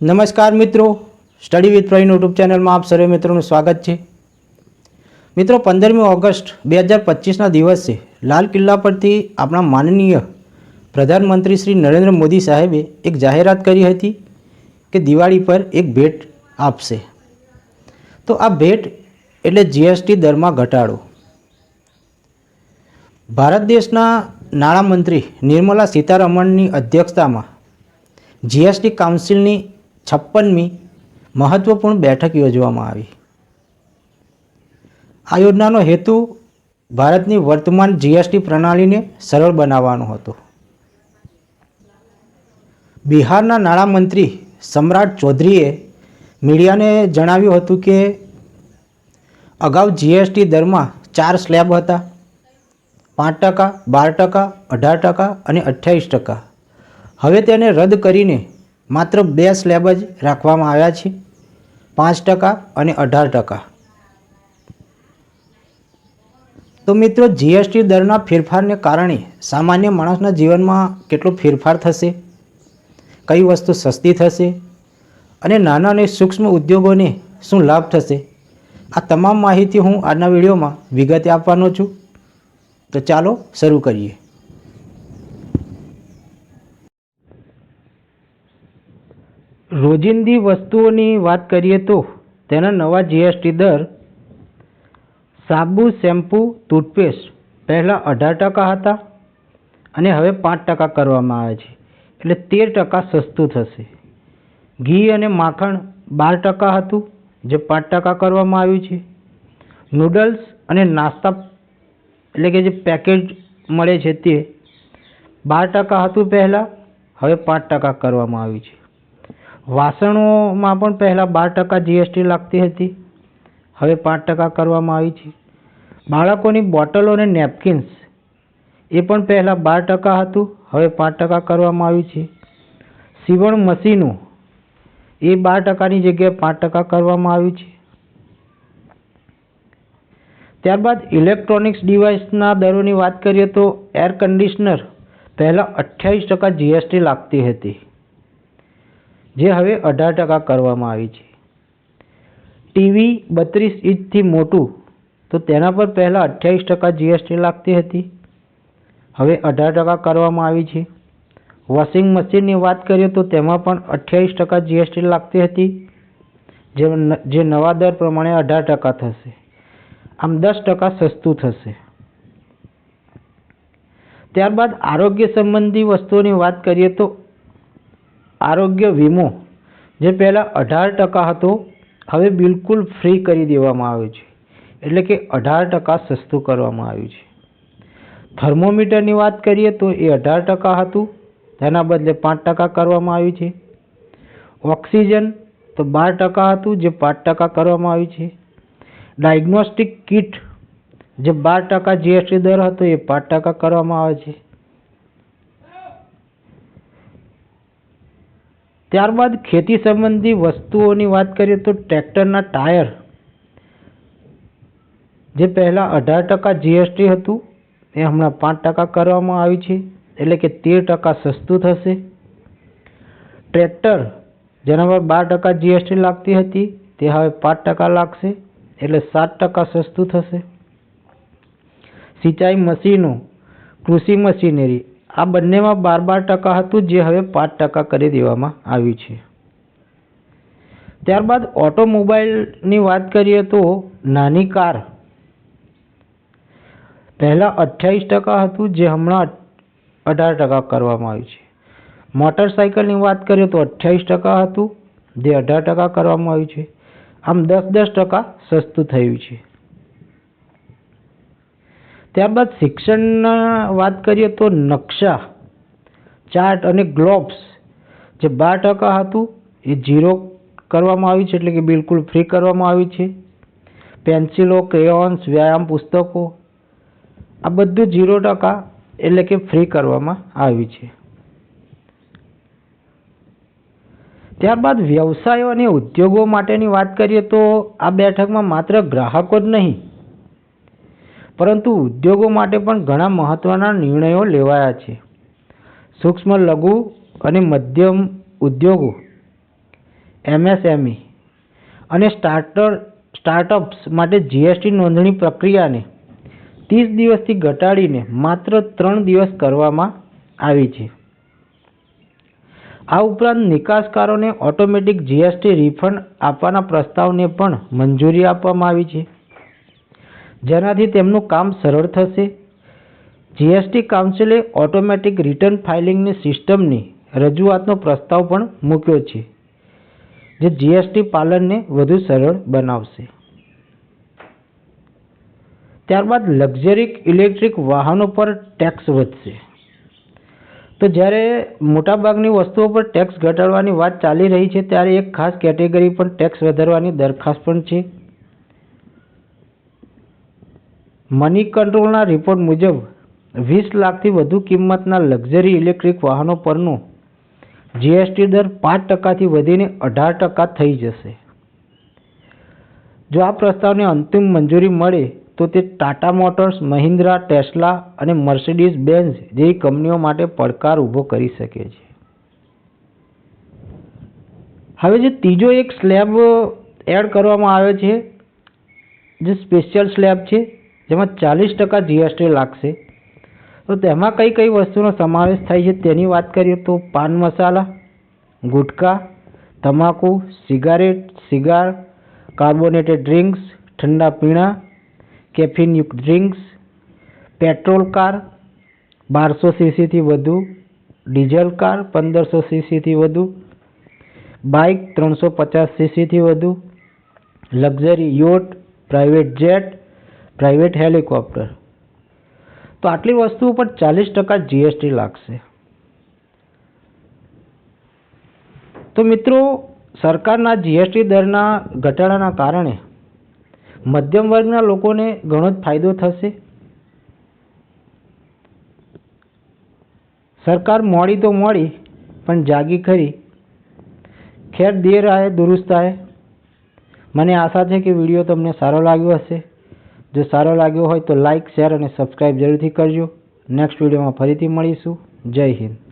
નમસ્કાર મિત્રો. Study with Pravin YouTube ચેનલમાં આપ સર્વે મિત્રોનું સ્વાગત છે. મિત્રો, પંદરમી ઓગસ્ટ બે હજાર પચીસના દિવસે લાલ કિલ્લા પરથી આપણા માનનીય પ્રધાનમંત્રી શ્રી નરેન્દ્ર મોદી સાહેબે એક જાહેરાત કરી હતી કે દિવાળી પર એક ભેટ આપશે. તો આ ભેટ એટલે જીએસટી દરમાં ઘટાડો. ભારત દેશના નાણામંત્રી નિર્મલા સીતારમણની અધ્યક્ષતામાં જીએસટી કાઉન્સિલની છપ્પનમી મહત્ત્વપૂર્ણ બેઠક યોજવામાં આવી. આ યોજનાનો હેતુ ભારતની વર્તમાન જીએસટી પ્રણાલીને સરળ બનાવવાનો હતો. બિહારના નાણામંત્રી સમ્રાટ ચૌધરીએ મીડિયાને જણાવ્યું હતું કે અગાઉ જીએસટી દરમાં ચાર સ્લેબ હતા. પાંચ ટકા, બાર ટકા, અઢાર ટકા અને અઠ્યાવીસ ટકા. હવે તેને રદ કરીને માત્ર બે સ્લેબ જ રાખવામાં આવ્યા છે. પાંચ ટકા અને અઢાર ટકા. તો મિત્રો જીએસટી દરના ફેરફારને કારણે સામાન્ય માણસના જીવનમાં કેટલો ફેરફાર થશે? કઈ વસ્તુ સસ્તી થશે? અને નાના અને સૂક્ષ્મ ઉદ્યોગોને શું લાભ થશે? આ તમામ માહિતી હું આજના વિડીયોમાં વિગતે આપવાનો છું. તો ચાલો શરૂ કરીએ. રોજિંદી વસ્તુઓની વાત કરીએ તો તેના નવા જીએસટી દર, સાબુ, શેમ્પૂ, ટૂથપેસ્ટ પહેલાં અઢાર ટકા હતા અને હવે પાંચ ટકા કરવામાં આવે છે. એટલે તેર ટકા સસ્તું થશે. ઘી અને માખણ બાર ટકા હતું, જે પાંચ ટકા કરવામાં આવ્યું છે. નૂડલ્સ અને નાસ્તા એટલે કે જે પેકેજ મળે છે તે બાર ટકા હતું પહેલાં, હવે પાંચ ટકા કરવામાં આવ્યું છે. વાસણોમાં પણ પહેલાં બાર ટકા જીએસટી લાગતી હતી. હવે પાંચ ટકા કરવામાં આવી છે. બાળકોની બોટલો અને નેપકિન્સ એ પણ પહેલાં બાર ટકા હતું, હવે પાંચ ટકા કરવામાં આવ્યું છે. સીવણ મશીનો એ બાર ટકાની જગ્યાએ પાંચ ટકા કરવામાં આવ્યું છે. ત્યારબાદ ઇલેક્ટ્રોનિક્સ ડિવાઇસના દરોની વાત કરીએ તો એર કન્ડિશનર પહેલાં અઠ્યાવીસ ટકા જીએસટી લાગતી હતી. જે હવે અઢાર ટકા કરવામાં આવી છે. ટીવી બત્રીસ ઇંચથી મોટું, તો તેના પર પહેલાં અઠ્યાવીસ ટકા જીએસટી લાગતી હતી. હવે અઢાર ટકા કરવામાં આવી છે. વોશિંગ મશીનની વાત કરીએ તો તેમાં પણ અઠ્યાવીસ ટકા જીએસટી લાગતી હતી, જે જે નવા દર પ્રમાણે અઢાર ટકા થશે. આમ દસ ટકા સસ્તું થશે. ત્યારબાદ આરોગ્ય સંબંધી વસ્તુઓની વાત કરીએ તો આરોગ્ય વીમો, જે પહેલાં અઢાર ટકા હતો, હવે બિલકુલ ફ્રી કરી દેવામાં આવ્યો છે. એટલે કે અઢાર ટકા સસ્તું કરવામાં આવ્યું છે. થર્મોમીટરની વાત કરીએ તો એ અઢાર ટકા હતું, તેના બદલે પાંચ ટકા કરવામાં આવ્યું છે. ઓક્સિજન તો બાર ટકા હતું, જે પાંચ ટકા કરવામાં આવ્યું છે. ડાયગ્નોસ્ટિક કિટ, જે બાર ટકા જીએસટી દર હતો, એ પાંચ ટકા કરવામાં આવે છે. ત્યારબાદ ખેતી સંબંધી વસ્તુઓની વાત કરીએ તો ટ્રેક્ટરના ટાયર, જે પહેલાં અઢાર ટકા જીએસટી હતું, એ હમણાં પાંચ ટકા કરવામાં આવી છે, એટલે કે તેર ટકા સસ્તું થશે. ટ્રેક્ટર, જેના પર બાર ટકા જીએસટી લાગતી હતી, તે હવે પાંચ ટકા લાગશે, એટલે સાત ટકા સસ્તું થશે. સિંચાઈ મશીનો, કૃષિ મશીનરી આ બંનેમાં બાર બાર ટકા હતું જે હવે પાંચ ટકા કરી દેવામાં આવ્યું છે. ત્યારબાદ ઓટોમોબાઈલની વાત કરીએ તો નાની કાર પહેલાં અઠ્યાવીસ ટકા હતું જે હમણાં અઢાર ટકા કરવામાં આવ્યું છે. મોટરસાઇકલની વાત કરીએ તો અઠ્યાવીસ ટકા હતું, જે અઢાર ટકા કરવામાં આવ્યું છે. આમ દસ દસ ટકા સસ્તું થયું છે. ત્યારબાદ શિક્ષણના વાત કરીએ તો નકશા, ચાર્ટ અને ગ્લોબ્સ જે બાર ટકા હતું, એ ઝીરો કરવામાં આવ્યું છે એટલે કે બિલકુલ ફ્રી કરવામાં આવ્યું છે. પેન્સિલો, ક્રેયોન્સ, વ્યાયામ પુસ્તકો, આ બધું ઝીરો ટકા એટલે કે ફ્રી કરવામાં આવ્યું છે. ત્યારબાદ વ્યવસાયો અને ઉદ્યોગો માટેની વાત કરીએ તો આ બેઠકમાં માત્ર ગ્રાહકો જ નહીં પરંતુ ઉદ્યોગો માટે પણ ઘણા મહત્ત્વના નિર્ણયો લેવાયા છે. સૂક્ષ્મ લઘુ અને મધ્યમ ઉદ્યોગો, એમએસએમઈ અને સ્ટાર્ટર, સ્ટાર્ટઅપ્સ માટે જીએસટી નોંધણી પ્રક્રિયાને ત્રીસ દિવસથી ઘટાડીને માત્ર ત્રણ દિવસ કરવામાં આવી છે. આ ઉપરાંત નિકાસકારોને ઓટોમેટિક જીએસટી રિફંડ આપવાના પ્રસ્તાવને પણ મંજૂરી આપવામાં આવી છે. જેનાથી તેમનું કામ સરળ થશે. જીએસટી કાઉન્સિલે ઓટોમેટિક રિટર્ન ફાઇલિંગની સિસ્ટમની રજૂઆતનો પ્રસ્તાવ પણ મૂક્યો છે, જે જીએસટી પાલનને વધુ સરળ બનાવશે. ત્યારબાદ લક્ઝરી ઇલેક્ટ્રિક વાહનો પર ટેક્સ વધશે. તો જ્યારે મોટાભાગની વસ્તુઓ પર ટેક્સ ઘટાડવાની વાત ચાલી રહી છે, ત્યારે એક ખાસ કેટેગરી પર ટેક્સ વધારવાની દરખાસ્ત પણ છે. મની કંટ્રોલના રિપોર્ટ મુજબ વીસ લાખથી વધુ કિંમતના લક્ઝરી ઇલેક્ટ્રિક વાહનો પરનો જીએસટી દર પાંચ ટકાથી વધીને અઢાર ટકા થઈ જશે. જો આ પ્રસ્તાવને અંતિમ મંજૂરી મળે, તો તે ટાટા મોટર્સ મહિન્દ્રા ટેસ્લા અને મર્સિડીઝ બેન્ઝ જેવી કંપનીઓ માટે પડકાર ઊભો કરી શકે છે. હવે જે ત્રીજો એક સ્લેબ એડ કરવામાં આવ્યો છે, જે સ્પેશિયલ સ્લેબ છે જેમાં ચાલીસ ટકા જીએસટી લાગશે. તો તેમાં કઈ કઈ વસ્તુનો સમાવેશ થાય છે તેની વાત કરીએ તો પાન મસાલા ગુટખા તમાકુ, સિગારેટ, સિગાર, કાર્બોનેટેડ ડ્રિંક્સ, ઠંડા પીણા, કેફીનયુક્ત ડ્રિંક્સ, પેટ્રોલ કાર, બારસો સીસીથી વધુ, ડીઝલ કાર પંદરસો સીસીથી વધુ, બાઇક ત્રણસો પચાસ સીસીથી વધુ, luxury yacht, private jet private helicopter. તો આટલી વસ્તુઓ ઉપર ચાલીસ ટકા જીએસટી લાગશે. તો મિત્રો, સરકારના જીએસટી દરના ઘટાડાના કારણે મધ્યમ વર્ગના લોકોને ઘણો જ ફાયદો થશે. સરકાર મોડી તો મોડી, પણ જાગી ખરી. ખેર દેર આયે દુરુસ્ત આયે મને આશા છે કે વીડિયો તમને સારો લાગ્યો હશે. જો સારો લાગ્યો હોય તો લાઇક શેર અને સબસ્ક્રાઈબ જરૂરથી કરજો. નેક્સ્ટ વિડીયોમાં ફરીથી મળીશું. જય હિન્દ.